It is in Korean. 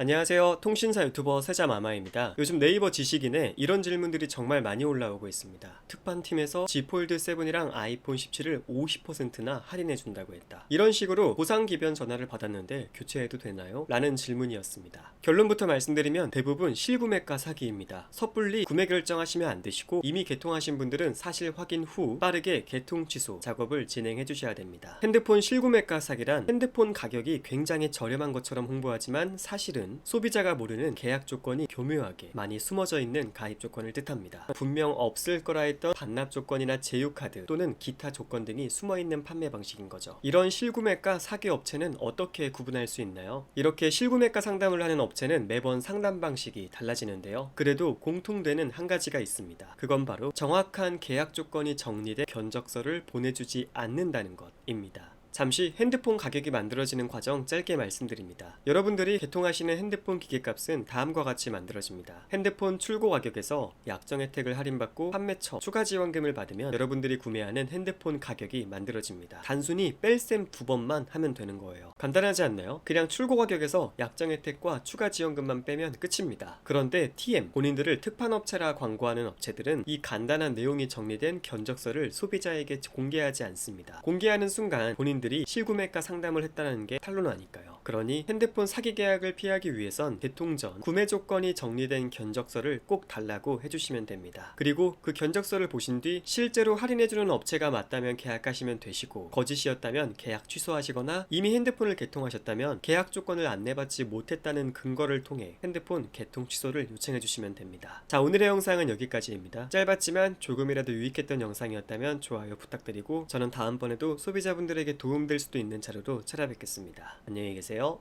안녕하세요. 통신사 유튜버 세자마마입니다. 요즘 네이버 지식인에 이런 질문들이 정말 많이 올라오고 있습니다. 특판팀에서 G 폴드 7이랑 아이폰 17을 50%나 할인해 준다고 했다. 이런 식으로 보상 기변 전화를 받았는데 교체해도 되나요? 라는 질문이었습니다. 결론부터 말씀드리면 대부분 실구매가 사기입니다. 섣불리 구매 결정하시면 안 되시고 이미 개통하신 분들은 사실 확인 후 빠르게 개통 취소 작업을 진행해 주셔야 됩니다. 핸드폰 실구매가 사기란 핸드폰 가격이 굉장히 저렴한 것처럼 홍보하지만 사실은 소비자가 모르는 계약 조건이 교묘하게 많이 숨어져 있는 가입 조건을 뜻합니다. 분명 없을 거라 했던 반납 조건이나 제휴 카드 또는 기타 조건 등이 숨어 있는 판매 방식인 거죠. 이런 실구매가 사기 업체는 어떻게 구분할 수 있나요? 이렇게 실구매가 상담을 하는 업체 는 매번 상담 방식이 달라지는데요. 그래도 공통되는 한 가지가 있습니다. 그건 바로 정확한 계약 조건이 정리된 견적서를 보내주지 않는다는 것입니다. 잠시 핸드폰 가격이 만들어지는 과정 짧게 말씀드립니다. 여러분들이 개통하시는 핸드폰 기계값은 다음과 같이 만들어집니다. 핸드폰 출고 가격에서 약정 혜택을 할인받고 판매처 추가 지원금을 받으면 여러분들이 구매하는 핸드폰 가격이 만들어집니다. 단순히 뺄셈 두 번만 하면 되는 거예요. 간단하지 않나요? 그냥 출고 가격에서 약정 혜택과 추가 지원금만 빼면 끝입니다. 그런데 TM 본인들을 특판업체라 광고하는 업체들은 이 간단한 내용이 정리된 견적서를 소비자에게 공개하지 않습니다. 공개하는 순간 본인들 이 실구매가 상담을 했다는 게 탄로나니까요. 그러니 핸드폰 사기 계약을 피하기 위해선 개통 전 구매 조건이 정리된 견적서를 꼭 달라고 해주시면 됩니다. 그리고 그 견적서를 보신 뒤 실제로 할인해주는 업체가 맞다면 계약하시면 되시고 거짓이었다면 계약 취소하시거나 이미 핸드폰을 개통하셨다면 계약 조건을 안내받지 못했다는 근거를 통해 핸드폰 개통 취소를 요청해 주시면 됩니다. 자 오늘의 영상은 여기까지입니다. 짧았지만 조금이라도 유익했던 영상이었다면 좋아요 부탁드리고 저는 다음번에도 소비자분들에게 도움될 수도 있는 자료로 찾아뵙겠습니다. 안녕히 계세요. scale